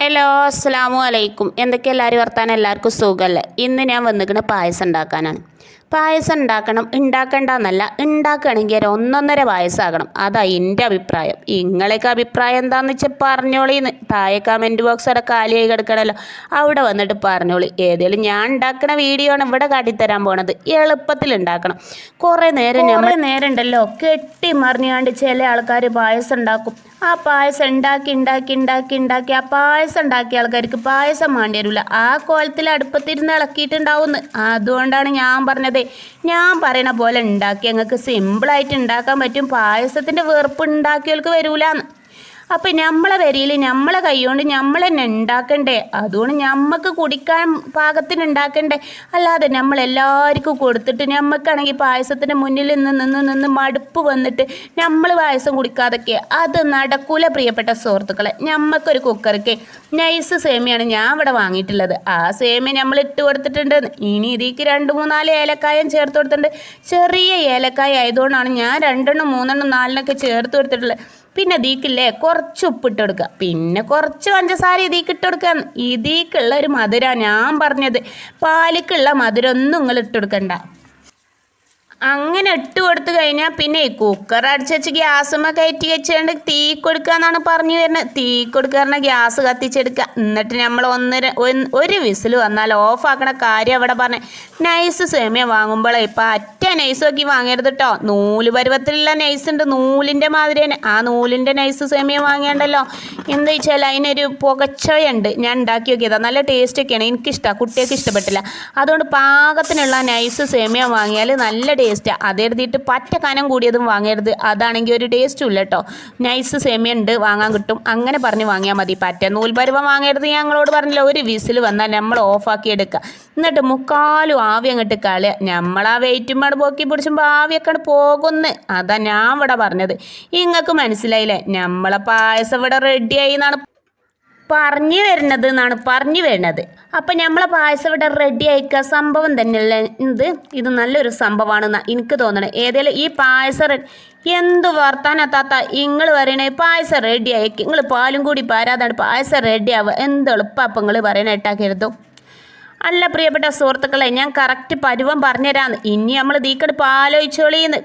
Hello അസ്സാമു അലൈക്കും. എന്തൊക്കെ എല്ലാവരും വർത്താനം? എല്ലാവർക്കും സുഖമല്ലേ? ഇന്ന് ഞാൻ വന്നിരിക്കുന്ന പായസം ഉണ്ടാക്കാനാണ്. പായസം ഉണ്ടാക്കണം ഉണ്ടാക്കണ്ടെന്നല്ല ഉണ്ടാക്കുകയാണെങ്കിൽ ഒരു ഒന്നൊന്നര പായസമാകണം അതാ എന്റെ അഭിപ്രായം. നിങ്ങളൊക്കെ അഭിപ്രായം എന്താണെന്ന് വെച്ചാൽ പറഞ്ഞോളീന്ന്. താഴെ കമന്റ് ബോക്സ് അവിടെ കാലിയായി കിടക്കണമല്ലോ അവിടെ വന്നിട്ട് പറഞ്ഞോളി. ഏതെങ്കിലും ഞാൻ ഉണ്ടാക്കുന്ന വീഡിയോ ആണ് ഇവിടെ കാട്ടിത്തരാൻ പോണത്. എളുപ്പത്തിൽ ഉണ്ടാക്കണം. കുറേ നേരം നമ്മൾ നേരം ഉണ്ടല്ലോ കെട്ടി മറിഞ്ഞാണ്ട് ചില ആൾക്കാർ പായസം ഉണ്ടാക്കും. ആ പായസം ഉണ്ടാക്കി ഉണ്ടാക്കി ഉണ്ടാക്കി ഉണ്ടാക്കി ആ പായസം ഉണ്ടാക്കിയ ആൾക്കാർക്ക് പായസം വേണ്ടി വരില്ല ആ കോലത്തിൽ അടുപ്പത്തിരുന്ന് ഇളക്കിയിട്ടുണ്ടാവുമെന്ന് അതുകൊണ്ടാണ് ഞാൻ പറഞ്ഞത് ഞാൻ പറയണ പോലെ ഉണ്ടാക്കി ഞങ്ങൾക്ക് സിമ്പിളായിട്ട് ഉണ്ടാക്കാൻ പറ്റും. പായസത്തിന്റെ വെറുപ്പ് ഉണ്ടാക്കിയവർക്ക് വരൂലെന്ന്. അപ്പം നമ്മളെ വരിയിൽ നമ്മളെ കൈകൊണ്ട് നമ്മൾ തന്നെ ഉണ്ടാക്കണ്ടേ അതുകൊണ്ട് നമുക്ക് കുടിക്കാൻ പാകത്തിന് ഉണ്ടാക്കണ്ടേ അല്ലാതെ നമ്മൾ എല്ലാവർക്കും കൊടുത്തിട്ട് നമുക്കാണെങ്കിൽ പായസത്തിന്റെ മുന്നിൽ നിന്ന് നിന്ന് നിന്ന് മടുപ്പ് വന്നിട്ട് നമ്മൾ പായസം കുടിക്കാതൊക്കെ അത് നടക്കൂല പ്രിയപ്പെട്ട സുഹൃത്തുക്കളെ. നമുക്കൊരു കുക്കർക്ക് നൈസ് സേമിയാണ് ഞാൻ ഇവിടെ വാങ്ങിയിട്ടുള്ളത്. ആ സേമിയ നമ്മൾ ഇട്ട് കൊടുത്തിട്ടുണ്ട്. ഇനി ഇതിക്ക് രണ്ട് മൂന്നാൽ ഏലക്കായം ചേർത്ത് കൊടുത്തിട്ടുണ്ട്. ചെറിയ ഏലക്കായ ആയതുകൊണ്ടാണ് ഞാൻ രണ്ടെണ്ണം മൂന്നെണ്ണം നാലിനൊക്കെ ചേർത്ത് കൊടുത്തിട്ടുള്ളത്. പിന്നെ ഇതിക്കില്ലേ കുറച്ച് ഉപ്പിട്ട് കൊടുക്കുക. പിന്നെ കുറച്ച് പഞ്ചസാര ഇതിക്ക് ഇട്ട് കൊടുക്കുക. ഇതിക്കുള്ള ഒരു മധുര ഞാൻ പറഞ്ഞത്. പാലിക്കുള്ള മധുരം ഒന്നും നിങ്ങൾ ഇട്ട് കൊടുക്കണ്ട. അങ്ങനെ ഇട്ട് കൊടുത്തു കഴിഞ്ഞാൽ പിന്നെ കുക്കർ അടിച്ച് വെച്ച് ഗ്യാസുമ്മ കയറ്റി വെച്ചുകൊണ്ട് തീ കൊടുക്കുക എന്നാണ് പറഞ്ഞു വരുന്നത് തീ കൊടുക്കുക പറഞ്ഞാൽ ഗ്യാസ് കത്തിച്ചെടുക്കുക എന്നിട്ട് നമ്മൾ ഒന്നര ഒരു വിസിൽ വന്നാൽ ഓഫാക്കണ കാര്യം അവിടെ പറഞ്ഞ. നൈസ് സേമിയ വാങ്ങുമ്പോഴേ ഇപ്പം അറ്റ നൈസ് നോക്കി വാങ്ങരുത് കേട്ടോ നൂൽ പരുവത്തിലുള്ള നൈസ് ഉണ്ട്. നൂലിന്റെ മാതിരി തന്നെ ആ നൂലിന്റെ നൈസ് സേമിയ വാങ്ങേണ്ടല്ലോ എന്താ വെച്ചാൽ അതിനൊരു പുകച്ചയുണ്ട്. ഞാൻ ഉണ്ടാക്കി നോക്കിയതാണ് നല്ല ടേസ്റ്റ് ഒക്കെയാണ്. എനിക്കിഷ്ടമാണ് കുട്ടികൾക്ക് ഇഷ്ടപ്പെട്ടില്ല. അതുകൊണ്ട് പാകത്തിനുള്ള നൈസ് സേമിയ വാങ്ങിയാൽ നല്ല ടേസ്റ്റാണ് അത് എഴുതിയിട്ട് പറ്റ കനം കൂടിയതും വാങ്ങരുത്. അതാണെങ്കിൽ ഒരു ടേസ്റ്റും ഇല്ല കേട്ടോ നൈസ് സേമിയ ഉണ്ട് വാങ്ങാൻ കിട്ടും. അങ്ങനെ പറഞ്ഞ് വാങ്ങിയാൽ മതി. പറ്റ നൂൽപരുവം വാങ്ങരുത് ഞങ്ങളോട് പറഞ്ഞില്ല. ഒരു വിസിൽ വന്നാൽ നമ്മൾ ഓഫാക്കി എടുക്കുക. എന്നിട്ട് മുക്കാലും ആവി അങ്ങോട്ട് കളയുക. നമ്മളാ വെയിറ്റും പാട് പോക്കി പിടിച്ചുമ്പോൾ ആവിയൊക്കെ പോകുന്നു. അതാ ഞാൻ ഇവിടെ പറഞ്ഞത്. നിങ്ങൾക്ക് മനസ്സിലായില്ലേ? നമ്മളെ പായസം ഇവിടെ റെഡിയായി എന്നാണ് പറഞ്ഞു വരുന്നത് എന്നാണ് പറഞ്ഞു വരുന്നത്. അപ്പം നമ്മളെ പായസം ഇവിടെ റെഡി ആയിക്കുക സംഭവം തന്നെയല്ലേ? ഇത് ഇത് നല്ലൊരു സംഭവമാണെന്ന് എനിക്ക് തോന്നണേ. ഏതായാലും ഈ പായസം എന്ത് വർത്താനത്താത്ത നിങ്ങൾ പറയണേ പായസം റെഡി ആയിക്ക്. നിങ്ങൾ പാലും കൂടി പാരാതാണ് പായസം റെഡി ആവുക. എന്ത് എളുപ്പം അപ്പം നിങ്ങൾ പറയണ ഇട്ടാക്കരുതോ അല്ല പ്രിയപ്പെട്ട സുഹൃത്തുക്കളെ ഞാൻ കറക്റ്റ് പരുവം പറഞ്ഞുതരാന്ന് ഇനി നമ്മൾ ദീക്കട് പാലൊഴിച്ചോളിന്ന്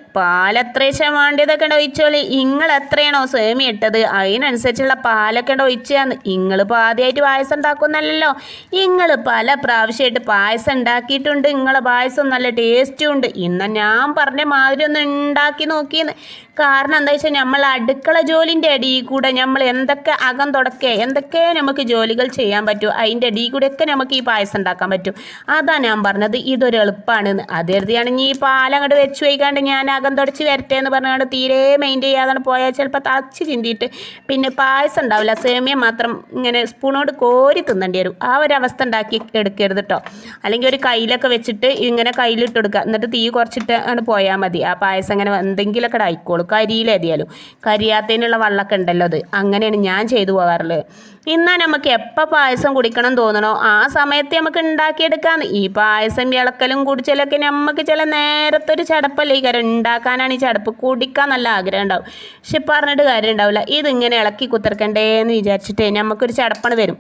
വേണ്ടിയതൊക്കെ ഉണ്ട് ഒഴിച്ചോളി. നിങ്ങൾ എത്രയാണോ സേമി ഇട്ടത്? അതിനനുസരിച്ചുള്ള പാലൊക്കെ ഒഴിച്ചാന്ന് നിങ്ങൾ ഇപ്പോൾ ആദ്യമായിട്ട് പായസം ഉണ്ടാക്കുന്നല്ലോ നിങ്ങൾ പല പ്രാവശ്യമായിട്ട് പായസം ഉണ്ടാക്കിയിട്ടുണ്ട്. നിങ്ങളെ പായസം നല്ല ടേസ്റ്റും ഉണ്ട്. ഇന്ന് ഞാൻ പറഞ്ഞ മാതിരി ഒന്ന് ഉണ്ടാക്കി നോക്കിയെന്ന് കാരണം എന്താ വെച്ചാൽ നമ്മൾ അടുക്കള ജോലിന്റെ അടിയിൽ കൂടെ നമ്മൾ എന്തൊക്കെ അകം തുടക്കേ എന്തൊക്കെ നമുക്ക് ജോലികൾ ചെയ്യാൻ പറ്റുമോ അതിന്റെ അടിയിൽ കൂടെയൊക്കെ നമുക്ക് ഈ പായസം ഉണ്ടാക്കാൻ പറ്റും. അതാ ഞാൻ പറഞ്ഞത്. ഇതൊരു എളുപ്പമാണെന്ന് അത് ഇനി ഈ പാലം അങ്ങോട്ട് വെച്ച് വയ്ക്കാണ്ട് ഞാൻ അകം തുടച്ച് വരട്ടെ എന്ന് പറഞ്ഞുകൊണ്ട് തീരെ മെയിന്റെയിൻ ചെയ്യാതാണ് പോയാൽ ചിലപ്പോൾ തളച്ച് ചിന്തിയിട്ട് പിന്നെ പായസം ഉണ്ടാവില്ല. സേമിയ മാത്രം ഇങ്ങനെ സ്പൂണോട് കോരി തിന്നേണ്ടി വരും. ആ ഒരു അവസ്ഥ ഉണ്ടാക്കി എടുക്കരുത് കേട്ടോ അല്ലെങ്കിൽ ഒരു കയ്യിലൊക്കെ വെച്ചിട്ട് ഇങ്ങനെ കയ്യിലിട്ട് കൊടുക്കുക എന്നിട്ട് തീ കുറച്ചിട്ട് ആണ് പോയാൽ മതി. ആ പായസം അങ്ങനെ എന്തെങ്കിലുമൊക്കെ ആയിക്കോളും. കരിയിലേതിയാലും കരിയാത്തതിനുള്ള വള്ളമൊക്കെ ഉണ്ടല്ലോ അത്. അങ്ങനെയാണ് ഞാൻ ചെയ്തു പോകാറുള്ളത്. ഇന്നാ നമുക്ക് എപ്പോൾ പായസം കുടിക്കണം തോന്നണോ? ആ സമയത്ത് നമുക്ക് ഉണ്ടാക്കിയെടുക്കാം ഈ പായസം ഇളക്കലും കുടിച്ചലൊക്കെ നമുക്ക് ചില നേരത്തെ ഒരു ചടപ്പല്ലേ? ഈ കാര്യം ഉണ്ടാക്കാനാണ് ഈ ചടപ്പ് കുടിക്കാൻ നല്ല ആഗ്രഹം ഉണ്ടാവും. പക്ഷെ പറഞ്ഞിട്ട് കാര്യം ഉണ്ടാവില്ല ഇതിങ്ങനെ ഇളക്കി കുത്തിർക്കണ്ടേ എന്ന് വിചാരിച്ചിട്ട് നമുക്കൊരു ചടപ്പണ് വരും.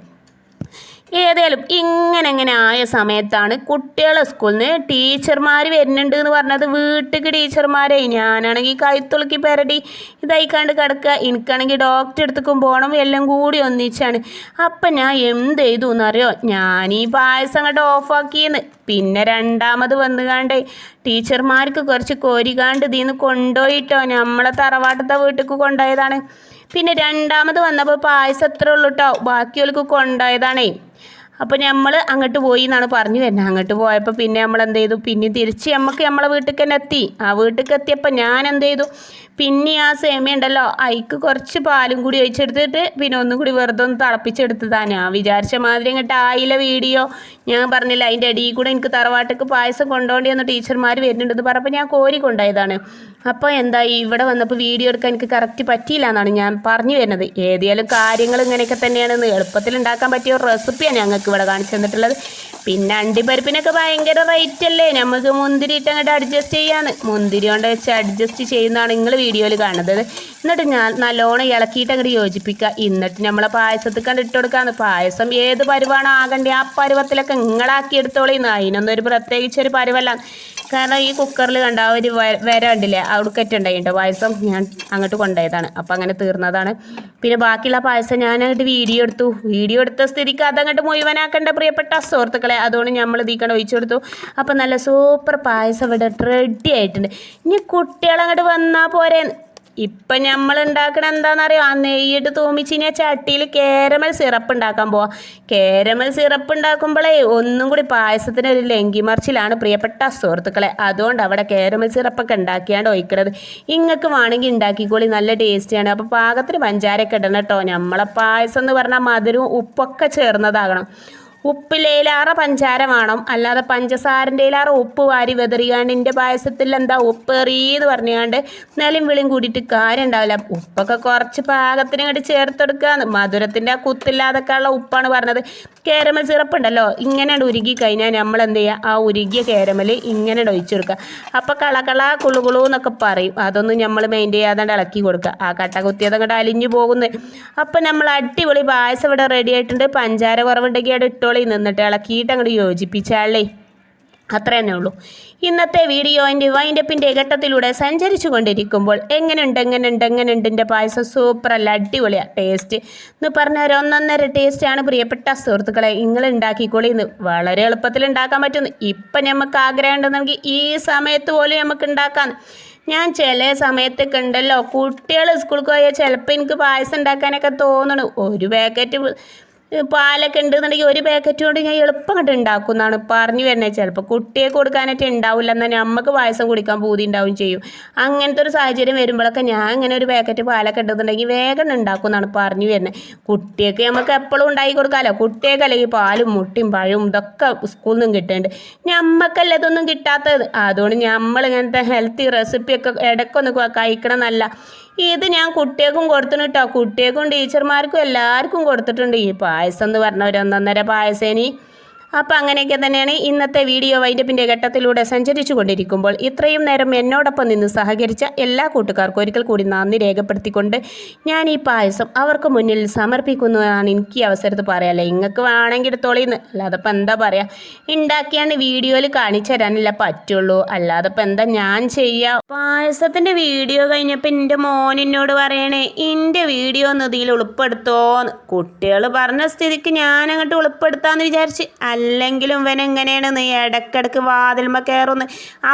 ഏതായാലും ഇങ്ങനെ ഇങ്ങനെ ആയ സമയത്താണ് കുട്ടികളെ സ്കൂളിൽ നിന്ന് ടീച്ചർമാർ വരുന്നുണ്ട് എന്ന് പറഞ്ഞത് വീട്ടിലേക്ക് ടീച്ചർമാരെ ഞാനാണെങ്കിൽ കൈത്തുളുക്കി പെരടി ഇതായിക്കാണ്ട് കിടക്കുക. എനിക്കാണെങ്കിൽ ഡോക്ടറെ അടുത്തേക്കും പോകണം എല്ലാം കൂടി ഒന്നിച്ചാണ്. അപ്പം ഞാൻ എന്ത് ചെയ്തു എന്നറിയോ? ഞാൻ ഈ പായസം അങ്ങോട്ട് ഓഫാക്കിയെന്ന് പിന്നെ രണ്ടാമത് വന്നുകാണ്ട് ടീച്ചർമാർക്ക് കുറച്ച് കോരികാണ്ട് ഇതിന്ന് കൊണ്ടുപോയിട്ടോ. നമ്മളെ തറവാട്ടത്തെ വീട്ടിലേക്ക് കൊണ്ടുപോയതാണ്. പിന്നെ രണ്ടാമത് വന്നപ്പോൾ പായസം എത്ര ഉള്ളൂ കേട്ടോ ബാക്കിയുള്ളവർക്ക് കൊണ്ടുപോയതാണേ. അപ്പോൾ നമ്മൾ അങ്ങോട്ട് പോയി എന്നാണ് പറഞ്ഞു വരുന്നത്. അങ്ങോട്ട് പോയപ്പോൾ പിന്നെ നമ്മൾ എന്ത് ചെയ്തു? പിന്നെ തിരിച്ച് നമുക്ക് നമ്മളെ വീട്ടിൽ തന്നെ എത്തി. ആ വീട്ടിലേക്ക് എത്തിയപ്പോൾ ഞാൻ എന്ത് ചെയ്തു? പിന്നെ ആ സേമിയ ഉണ്ടല്ലോ അതിക്ക് കുറച്ച് പാലും കൂടി ഒഴിച്ചെടുത്തിട്ട് പിന്നെ ഒന്നും കൂടി വെറുതെ ഒന്ന് തിളപ്പിച്ചെടുത്തതാണ്. ഞാൻ വിചാരിച്ച മാതിരി അങ്ങോട്ട് ആയില്ല വീഡിയോ. ഞാൻ പറഞ്ഞില്ല അതിന്റെ അടിയിൽ കൂടെ എനിക്ക് തറവാട്ടിക്ക് പായസം കൊണ്ടുപോകേണ്ടി എന്ന് ടീച്ചർമാർ വരുന്നുണ്ടെന്ന് പറഞ്ഞപ്പോൾ ഞാൻ കോരി കൊണ്ടുപോയതാണ്. അപ്പോൾ എന്തായി ഇവിടെ വന്നപ്പോൾ വീഡിയോ എടുക്കാൻ എനിക്ക് കറക്റ്റ് പറ്റിയില്ല എന്നാണ് ഞാൻ പറഞ്ഞു വരുന്നത്. ഏതായാലും കാര്യങ്ങൾ ഇങ്ങനെയൊക്കെ തന്നെയാണെന്ന് എളുപ്പത്തിൽ ഉണ്ടാക്കാൻ പറ്റിയ ഒരു റെസിപ്പിയാണ് ഞങ്ങൾക്ക് ഇവിടെ കാണിച്ചു തന്നിട്ടുള്ളത്. പിന്നെ അണ്ടിപ്പരിപ്പിനൊക്കെ ഭയങ്കര റേറ്റ് അല്ലേ? നമുക്ക് മുന്തിരി ഇട്ട് അങ്ങോട്ട് അഡ്ജസ്റ്റ് ചെയ്യാന്ന്. മുന്തിരി കൊണ്ട് വെച്ച് അഡ്ജസ്റ്റ് ചെയ്യുന്നതാണ് നിങ്ങൾ വീഡിയോയിൽ കാണുന്നത്. എന്നിട്ട് ഞാൻ നല്ലോണം ഇളക്കിയിട്ട് അങ്ങോട്ട് യോജിപ്പിക്കുക. എന്നിട്ട് നമ്മളെ പായസത്തിൽ കണ്ട് ഇട്ട് കൊടുക്കാന്ന്. പായസം ഏത് പരുവാണോ ആകണ്ടേ ആ പരുവത്തിലൊക്കെ നിങ്ങളാക്കി എടുത്തോളിന്ന് അതിനൊന്നും ഒരു പ്രത്യേകിച്ച് ഒരു പരുവല്ല. കാരണം ഈ കുക്കറിൽ കണ്ട ഒരു വര ഉണ്ടില്ലേ അവിടുക്കറ്റുണ്ടായിട്ടോ പായസം ഞാൻ അങ്ങോട്ട് കൊണ്ടുപോയതാണ് അപ്പം അങ്ങനെ തീർന്നതാണ്. പിന്നെ ബാക്കിയുള്ള പായസം ഞാൻ അങ്ങോട്ട് വീഡിയോ എടുത്തു. വീഡിയോ എടുത്ത സ്ഥിതിക്ക് അതങ്ങോട്ട് മുഴുവനാക്കേണ്ട പ്രിയപ്പെട്ട സുഹൃത്തുക്കളെ. അതുകൊണ്ട് നമ്മൾ ഇതിക്കണ്ട് ഒഴിച്ചു കൊടുത്തു. അപ്പം നല്ല സൂപ്പർ പായസം ഇവിടെ റെഡി ആയിട്ടുണ്ട്. ഇനി കുട്ടികളങ്ങോട്ട് വന്നാൽ പോരെ. ഇപ്പം നമ്മൾ ഉണ്ടാക്കണ എന്താണെന്നറിയോ ആ നെയ്യിട്ട് തൂമിച്ചിനി ചട്ടിയിൽ കേരമൽ സിറപ്പ് ഉണ്ടാക്കാൻ പോവാ. കേരമൽ സിറപ്പ് ഉണ്ടാക്കുമ്പോഴേ ഒന്നും കൂടി പായസത്തിന് ഒരു ലങ്കി മറിച്ചിലാണ് പ്രിയപ്പെട്ട സുഹൃത്തുക്കളെ. അതുകൊണ്ട് അവിടെ കേരമൽ സിറപ്പൊക്കെ ഉണ്ടാക്കിയാണ്ട് ഒഴിക്കണത്. ഇങ്ങക്ക് വേണമെങ്കിൽ ഉണ്ടാക്കിക്കോളി നല്ല ടേസ്റ്റിയാണ്. അപ്പോൾ പാകത്തിന് പഞ്ചാരൊക്കെ ഇടണം കേട്ടോ. നമ്മളെ പായസം എന്ന് പറഞ്ഞാൽ മധുരവും ഉപ്പൊക്കെ ചേർന്നതാകണം. ഉപ്പിലേലാറെ പഞ്ചാര വേണം. അല്ലാതെ പഞ്ചസാരന്റെ ഏലാറെ ഉപ്പ് വാരി വെതറിയാണ്ട് എന്റെ പായസത്തിൽ എന്താ ഉപ്പേറിയെന്ന് പറഞ്ഞുകൊണ്ട് നിലയും വിളിയും കൂടിയിട്ട് കാര്യം ഉണ്ടാവില്ല ഉപ്പൊക്കെ കുറച്ച് പാകത്തിന് ഇങ്ങോട്ട് ചേർത്തെടുക്കുക മധുരത്തിന്റെ ആ കുത്തില്ലാതൊക്കെ ഉള്ള ഉപ്പാണ് പറഞ്ഞത്. കേരമൽ സിറപ്പ് ഉണ്ടല്ലോ ഇങ്ങനെ ഉരുകി കഴിഞ്ഞാൽ നമ്മൾ എന്ത് ചെയ്യുക ആ ഉരുകിയ കേരമൽ ഇങ്ങനെ ഒഴിച്ചു കൊടുക്കുക അപ്പോൾ കളകള കുളുകുളു എന്നൊക്കെ പറയും. അതൊന്നും നമ്മൾ മെയിന്റെയിൻ ചെയ്യാതെ ഇളക്കി കൊടുക്കുക ആ കട്ട കുത്തിയത് അങ്ങോട്ട് അലിഞ്ഞു പോകുന്നത് അപ്പം നമ്മൾ അടിപൊളി പായസം ഇവിടെ റെഡി ആയിട്ടുണ്ട്. പഞ്ചാര കുറവുണ്ടെങ്കിൽ അവിടെ ഇട്ടോളി നിന്നിട്ട് ഇളക്കിയിട്ട് അങ്ങോട്ട് യോജിപ്പിച്ചാലേ അത്ര തന്നെ ഉള്ളൂ. ഇന്നത്തെ വീഡിയോന്റെ വൈൻഡപ്പിന്റെ ഘട്ടത്തിലൂടെ സഞ്ചരിച്ചു കൊണ്ടിരിക്കുമ്പോൾ എങ്ങനെയുണ്ട് എങ്ങനെയുണ്ട് എങ്ങനെയുണ്ട് എന്റെ പായസം സൂപ്പറല്ല അടിപൊളിയാണ് ടേസ്റ്റ് എന്ന് പറഞ്ഞാൽ ഒന്നൊന്നര ടേസ്റ്റാണ് പ്രിയപ്പെട്ട സുഹൃത്തുക്കളെ. നിങ്ങൾ ഉണ്ടാക്കിക്കോളി. ഇന്ന് വളരെ എളുപ്പത്തിൽ ഉണ്ടാക്കാൻ പറ്റുന്നു ഇപ്പം നമുക്ക് ആഗ്രഹം ഉണ്ടെന്നെങ്കിൽ ഈ സമയത്ത് പോലും നമുക്ക് ഉണ്ടാക്കാം. ഞാൻ ചില സമയത്തൊക്കെ ഉണ്ടല്ലോ കുട്ടികൾ സ്കൂളിൽ പോയാൽ ചിലപ്പോൾ എനിക്ക് പായസം ഉണ്ടാക്കാനൊക്കെ തോന്നണു. ഒരു പാക്കറ്റ് പാലൊക്കെ ഉണ്ടെന്നുണ്ടെങ്കിൽ ഒരു പാക്കറ്റ് കൊണ്ട് ഞാൻ എളുപ്പം കണ്ട് ഉണ്ടാക്കും എന്നാണ് പറഞ്ഞു വരുന്നത്. ചിലപ്പോൾ കുട്ടിയെ കൊടുക്കാനായിട്ട് ഉണ്ടാവില്ല എന്നാൽ നമുക്ക് പായസം കുടിക്കാൻ പൂതി ഉണ്ടാവും ചെയ്യും. അങ്ങനത്തെ ഒരു സാഹചര്യം വരുമ്പോഴൊക്കെ ഞാൻ ഇങ്ങനെ ഒരു പാക്കറ്റ് പാലൊക്കെ ഉണ്ടെന്നുണ്ടെങ്കിൽ വേഗം ഉണ്ടാക്കുന്നതാണ് പറഞ്ഞു വരുന്നത്. കുട്ടിയൊക്കെ നമുക്ക് എപ്പോഴും ഉണ്ടാക്കി കൊടുക്കാമല്ലോ കുട്ടിയൊക്കെ അല്ലെങ്കിൽ പാലും മുട്ടയും പഴവും ഇതൊക്കെ സ്കൂളിൽ നിന്നും കിട്ടുന്നുണ്ട് ഞമ്മക്കല്ല ഇതൊന്നും കിട്ടാത്തത്? അതുകൊണ്ട് നമ്മൾ ഇങ്ങനത്തെ ഹെൽത്തി റെസിപ്പിയൊക്കെ ഇടയ്ക്കൊന്ന് കഴിക്കണം എന്നല്ല ഇത് ഞാൻ കുട്ടികൾക്കും കൊടുത്തിട്ട് കേട്ടോ കുട്ടികൾക്കും ടീച്ചർമാർക്കും എല്ലാവർക്കും കൊടുത്തിട്ടുണ്ട്. ഈ പായസം എന്ന് പറഞ്ഞ ഒരു ഒന്നൊന്നര പായസേനി അപ്പോൾ അങ്ങനെയൊക്കെ തന്നെയാണ് ഇന്നത്തെ വീഡിയോ വൈൻഡപ്പിന്റെ ഘട്ടത്തിലൂടെ സഞ്ചരിച്ചു കൊണ്ടിരിക്കുമ്പോൾ ഇത്രയും നേരം എന്നോടൊപ്പം നിന്ന് സഹകരിച്ച എല്ലാ കൂട്ടുകാർക്കും ഒരിക്കൽ കൂടി നന്ദി രേഖപ്പെടുത്തിക്കൊണ്ട് ഞാൻ ഈ പായസം അവർക്ക് മുന്നിൽ സമർപ്പിക്കുന്നതാണ് എനിക്ക് ഈ അവസരത്ത് പറയാല്ലേ നിങ്ങൾക്ക് വേണമെങ്കിൽ എടുത്തോളിന്ന് അല്ലാതെ ഇപ്പം എന്താ പറയുക ഉണ്ടാക്കിയാണ് വീഡിയോയിൽ കാണിച്ചു തരാനല്ല പറ്റുള്ളൂ. അല്ലാതെ ഇപ്പം എന്താ ഞാൻ ചെയ്യുക പായസത്തിന്റെ വീഡിയോ കഴിഞ്ഞപ്പോൾ എന്റെ മോനിനോട് പറയണേ എന്റെ വീഡിയോ ഒന്ന് ഇതിൽ ഉൾപ്പെടുത്തോന്ന് കുട്ടികൾ പറഞ്ഞ സ്ഥിതിക്ക് ഞാനങ്ങോട്ട് ഉൾപ്പെടുത്താമെന്ന് വിചാരിച്ച്. അല്ലെങ്കിലും ഇവൻ എങ്ങനെയാണ് നീ ഇടയ്ക്കിടയ്ക്ക് വാതിൽമ കയറുന്നു?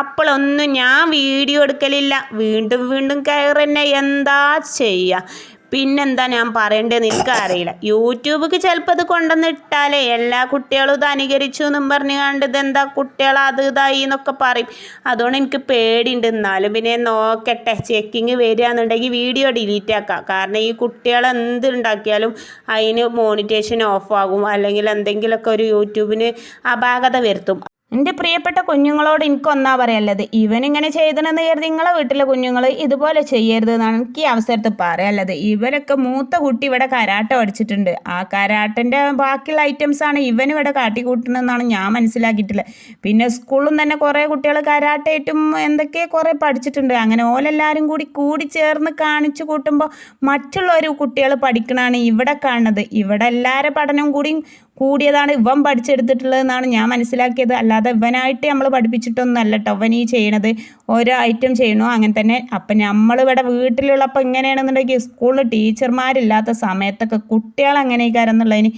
അപ്പോഴൊന്നും ഞാൻ വീഡിയോ എടുക്കലില്ല. വീണ്ടും വീണ്ടും കയറുന്നെ. എന്താ ചെയ്യുക പിന്നെന്താ ഞാൻ പറയേണ്ടതെന്ന് എനിക്കറിയില്ല യൂട്യൂബിക്ക് ചിലപ്പോൾ ഇത് കൊണ്ടുവന്നിട്ടാലേ എല്ലാ കുട്ടികളും ഇത് അനുകരിച്ചു എന്നും പറഞ്ഞു കണ്ട് ഇതെന്താ കുട്ടികൾ അത് ഇതായി എന്നൊക്കെ പറയും. അതുകൊണ്ട് എനിക്ക് പേടിയുണ്ട്. എന്നാലും പിന്നെ നോക്കട്ടെ. ചെക്കിങ് വരികയാണെന്നുണ്ടെങ്കിൽ വീഡിയോ ഡിലീറ്റ് ആക്കാം. കാരണം ഈ കുട്ടികൾ എന്ത് ഉണ്ടാക്കിയാലും അതിന് മോണിറ്റേഷൻ ഓഫ് ആകും. അല്ലെങ്കിൽ എന്തെങ്കിലുമൊക്കെ ഒരു യൂട്യൂബിന് അപാകത വരുത്തും. എന്റെ പ്രിയപ്പെട്ട കുഞ്ഞുങ്ങളോട് എനിക്കൊന്നാ പറയാനുള്ളത് ഇവനിങ്ങനെ ചെയ്തതെന്ന് കരുതി നിങ്ങളെ വീട്ടിലെ കുഞ്ഞുങ്ങൾ ഇതുപോലെ ചെയ്യരുത് എന്നാണ് എനിക്ക് ഈ അവസരത്തിൽ പറയാനുള്ളത്. ഇവരൊക്കെ മൂത്ത കുട്ടി ഇവിടെ കരാട്ട പഠിച്ചിട്ടുണ്ട്. ആ കരാട്ടന്റെ ബാക്കിയുള്ള ഐറ്റംസാണ് ഇവൻ ഇവിടെ കാട്ടിക്കൂട്ടുന്നതെന്നാണ് ഞാൻ മനസ്സിലാക്കിയിട്ടുള്ളത്. പിന്നെ സ്കൂളിലും തന്നെ കുറേ കുട്ടികൾ കരാട്ടയായിട്ടും എന്തൊക്കെ കുറേ പഠിച്ചിട്ടുണ്ട്. അങ്ങനെ ഓലെല്ലാവരും കൂടി കൂടി ചേർന്ന് കാണിച്ചു കൂട്ടുമ്പോൾ മറ്റുള്ളൊരു കുട്ടികൾ പഠിക്കണതാണ് ഇവിടെ കാണുന്നത്. ഇവിടെ എല്ലാവരുടെ പഠനം കൂടി കൂടിയതാണ് ഇവൻ പഠിച്ചെടുത്തിട്ടുള്ളതെന്നാണ് ഞാൻ മനസ്സിലാക്കിയത്. അല്ലാതെ ഇവനായിട്ട് നമ്മൾ പഠിപ്പിച്ചിട്ടൊന്നും അല്ല കേട്ടോ ഇവൻ ഈ ചെയ്യണത് ഓരോ ഐറ്റം ചെയ്യണോ അങ്ങനെ തന്നെ. അപ്പം നമ്മളിവിടെ വീട്ടിലുള്ളപ്പോൾ ഇങ്ങനെയാണെന്നുണ്ടെങ്കിൽ സ്കൂളിൽ ടീച്ചർമാരില്ലാത്ത സമയത്തൊക്കെ കുട്ടികൾ എന്നുള്ളതിന്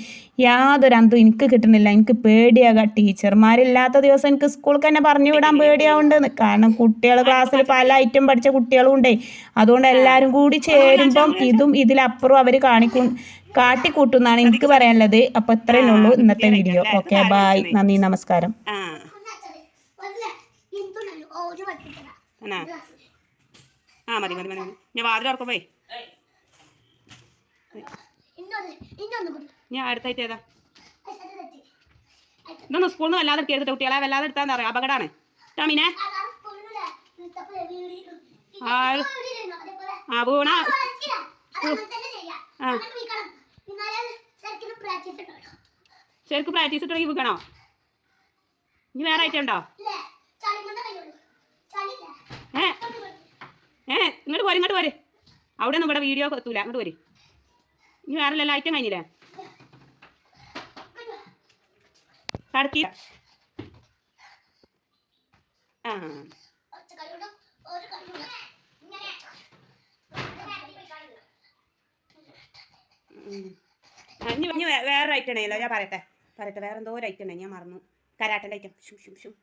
യാതൊരു അന്തും എനിക്ക് കിട്ടുന്നില്ല. എനിക്ക് പേടിയാകാം. ടീച്ചർമാരില്ലാത്ത ദിവസം എനിക്ക് സ്കൂളിൽ തന്നെ പറഞ്ഞു വിടാൻ പേടിയാവുണ്ടെന്ന് കാരണം കുട്ടികൾ ക്ലാസ്സിൽ പല ഐറ്റം പഠിച്ച കുട്ടികളും ഉണ്ടേ. അതുകൊണ്ട് എല്ലാവരും കൂടി ചേരുമ്പം ഇതും ഇതിലപ്പുറം അവർ കാണിക്കും. കാട്ടിക്കൂട്ടുന്നാണ് എനിക്ക് പറയാനുള്ളത്. അപ്പൊ ഇത്രയേ ഉള്ളൂ ഇന്നത്തെ വീഡിയോ. Okay bye. നന്ദി നമസ്കാരം. ആ. മതി മതി മതി ഞാൻ പോയി അടുത്തായിട്ട് ഏതാ? ഇതൊന്നും സ്കൂളിൽ നിന്ന് വല്ലാതെ എടുക്കരുത് കുട്ടികളെ. വല്ലാതെ എടുത്താന്ന് അറിയാം അപകടമാണ് ടോമിനെ ആ വീണ ആ. അങ്ങനെ വീക്കണം എന്നാലേ ശരിക്കും പ്രാക്ടീസ് ഉണ്ടാവും ശരിക്കും പ്രാക്ടീസ് തുടങ്ങി വെക്കണോ? ഇനി വേറെ ഐറ്റം ഉണ്ടോ? ഏ? ഏ? ഇങ്ങോട്ട് പോര് ഇങ്ങോട്ട് പോര്. അവിടെ ഒന്നും ഇവിടെ വീഡിയോ എത്തൂല. അങ്ങോട്ട് വരും ഇനി വേറെ എല്ലാ ഐറ്റം കഴിഞ്ഞില്ലേ? കടത്തി. ആ. ഇനി വേറെ ഐറ്റം ഉണ്ടല്ലോ. ഞാൻ പറയട്ടെ. പറയട്ടെ വേറെ എന്തോ ഒരു ഐറ്റം ഉണ്ട് ഞാൻ മറന്നു. കരാട്ടന്റെ ഐറ്റം ഷും ഷും ഷും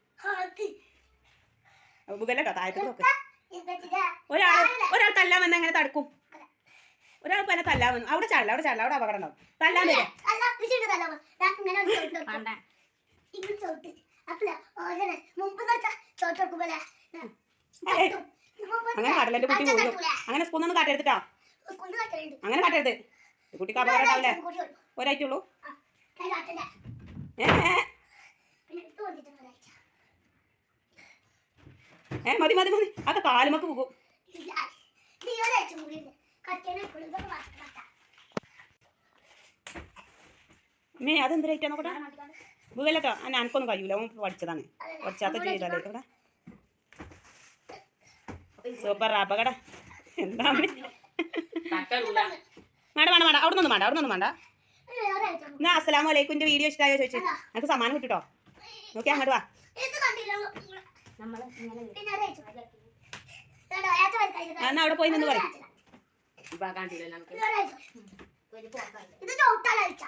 താഴത്തെ നോക്ക്. ഒരാൾ ഒരാൾ തല്ലാൻ വന്ന എങ്ങനെ തടുക്കും. ഒരാൾ പിന്നെ തല്ലാൻ വന്നു. അവിടെ ചാടില്ല അവിടെ ചാടില്ല അവിടെ അപകടം ഉണ്ടാവും. തല്ലാൻ അങ്ങനെ കാട്ടില്ല എന്റെ കുട്ടി പോകും. അങ്ങനെ സ്കൂളിൽ നിന്ന് കാട്ടെടുത്തിട്ടോ അങ്ങനെ കാട്ടെടുത്ത് കുട്ടിക്ക് അപകടം ഉണ്ടാവില്ലേ? ഒരാഴ്ചയുള്ളൂ ഏ മതി മതി മതി. അത് കാലുമക്ക് പോകും മേ അതെന്ത് ഐറ്റം നോക്കട്ടെ? ഗൂഗിളട്ടോ ആ എനിക്കൊന്നും കഴിയൂല. അവൻ പഠിച്ചതാണ്. പഠിച്ചാത്ത ചെയ്താലേ ഇവിടെ. സൂപ്പർ അപകട എന്താ വേണ്ട വേണ്ട വേണ്ട അവിടെ നിന്നും വേണ്ട അവിടെ നിന്നും വേണ്ട എന്നാ അസ്സലാമു അലൈക്കും. വീഡിയോ ഇഷ്ടമായോ ചോദിച്ചു? നമുക്ക് സമ്മാനം കിട്ടിട്ടോ? നോക്കി അങ്ങോട്ട് വാ. എന്നാ അവിടെ പോയി നിന്ന് പറയും. ഇത് ചോട്ടാലാഴ്ച